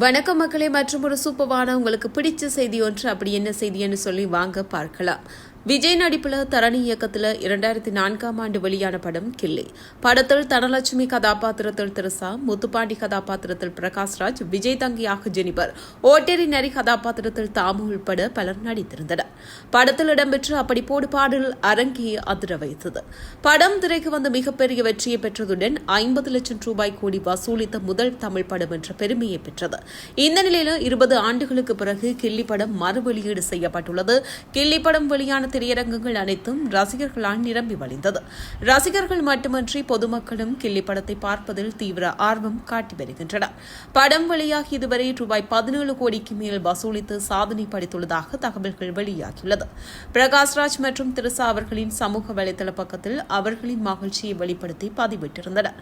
வணக்கம் மக்களே மற்றும் ஒரு சூப்பரான உங்களுக்கு பிடிச்ச செய்தி ஒன்று அப்படி என்ன செய்தின்னு சொல்லி வாங்க பார்க்கலாம். விஜய் நடிப்புல தரணி இயக்கத்துல இரண்டாயிரத்தி நான்காம் ஆண்டு வெளியான படம் கில்லி. படத்தில் தனலட்சுமி கதாபாத்திரத்தில் திருசா முத்துப்பாண்டி கதாபாத்திரத்தில் பிரகாஷ்ராஜ் விஜய் தங்கியாக ஜெனிபர் ஓட்டேரி நரி கதாபாத்திரத்தில் தாமு உள்பட பலர் நடித்திருந்தனர். படத்தில் இடம்பெற்ற அப்படி போடு பாடல் அரங்கியை அதிர வைத்தது. படம் திரைக்கு வந்து மிகப்பெரிய வெற்றியை பெற்றதுடன் ஐம்பது லட்சம் ரூபாய் கோடி வசூலித்த முதல் தமிழ் படம் என்ற பெருமையை பெற்றது. இந்த நிலையில இருபது ஆண்டுகளுக்கு பிறகு கில்லி படம் மறு வெளியீடு செய்யப்பட்டுள்ளது. கில்லி படம் வெளியான திரையரங்குகள் அனைத்தும் ரசிகர்களால் நிரம்பி வழிந்தது. ரசிகர்கள் மட்டுமன்றி பொதுமக்களும் கில்லி படத்தை பார்ப்பதில் தீவிர ஆர்வம் காட்டி வருகின்றனர். படம் வெளியாகி இதுவரை ரூபாய் பதினேழு கோடிக்கு மேல் வசூலித்து சாதனை படைத்துள்ளதாக தகவல்கள் வெளியாகியுள்ளது. பிரகாஷ்ராஜ் மற்றும் திருசா அவர்களின் சமூக வலைதள பக்கத்தில் அவர்களின் மகிழ்ச்சியை வெளிப்படுத்தி பதிவிட்டிருந்தனர்.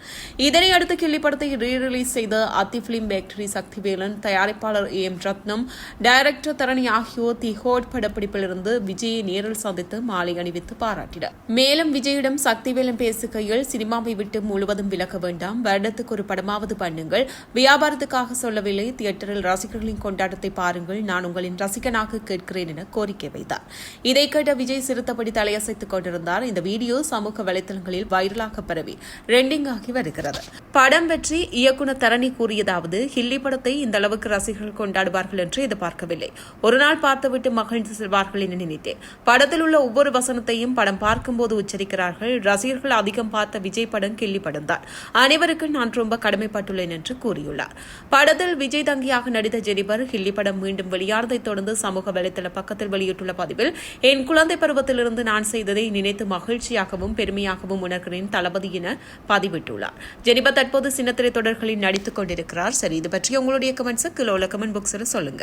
இதனையடுத்து கில்லி படத்தை ரீ ரிலீஸ் செய்த அத்தி பிலிம் பேக்டரி சக்திவேலன் தயாரிப்பாளர் ஏ எம் ரத்னம் டைரக்டர் தரணி ஆகியோர் தி ஹோட் படப்பிடிப்பிலிருந்து விஜயை நேரில் சந்தித்து மாலை அணிவித்து பாராட்டினர். மேலும் விஜயிடம் சக்திவேலன் பேசுகையில் சினிமாவை விட்டு முழுவதும் விலக வேண்டாம். வருடத்துக்கு ஒரு படமாவது பண்ணுங்கள். வியாபாரத்துக்காக சொல்லவில்லை. தியேட்டரில் ரசிகர்களின் கொண்டாட்டத்தை பாருங்கள். நான் உங்களின் ரசிகனாக கேட்கிறேன் என கோரிக்கை வைத்தார். இதை கேட்ட விஜய் சிறுத்தபடி தலையசைத்துக் கொண்டிருந்தார். இந்த வீடியோ சமூக வலைதளங்களில் வைரலாக பரவி ரெண்டிங் ஆகி வருகிறது. படம் பற்றி இயக்குநர் தரணி கூறியதாவது ஹில்லி படத்தை இந்த அளவுக்கு ரசிகர்கள் கொண்டாடுவார்கள் என்று எதிர்பார்க்கவில்லை. ஒரு நாள் பார்த்துவிட்டு மகிழ்ந்து செல்வார்கள் என நினைத்தேன். படத்தை படத்தில் உள்ள ஒவ்வொரு வசனத்தையும் படம் பார்க்கும்போது உச்சரிக்கிறார்கள். ரசிகர்கள் அதிகம் பார்த்த விஜய் படம் கிள்ளி படம் தான் அனைவருக்கும் நான் ரொம்ப கடமைப்பட்டுள்ளேன் என்று கூறியுள்ளார். படத்தில் விஜய் தங்கியாக நடித்த ஜெனிபர் கிள்ளி படம் மீண்டும் வெளியானதைத் தொடர்ந்து சமூக வலைதள பக்கத்தில் வெளியிட்டுள்ள பதிவில் என் குழந்தை பருவத்திலிருந்து நான் செய்ததை நினைத்து மகிழ்ச்சியாகவும் பெருமையாகவும் உணர்கிறேன் தளபதி என பதிவிட்டுள்ளார். ஜெனிபர் தற்போது சின்னத்திரை தொடர்களில் நடித்துக் கொண்டிருக்கிறார். சரி இது பற்றி உங்களுடைய கமெண்ட்ஸை கிலோல கமெண்ட் பாக்ஸில் சொல்லுங்க.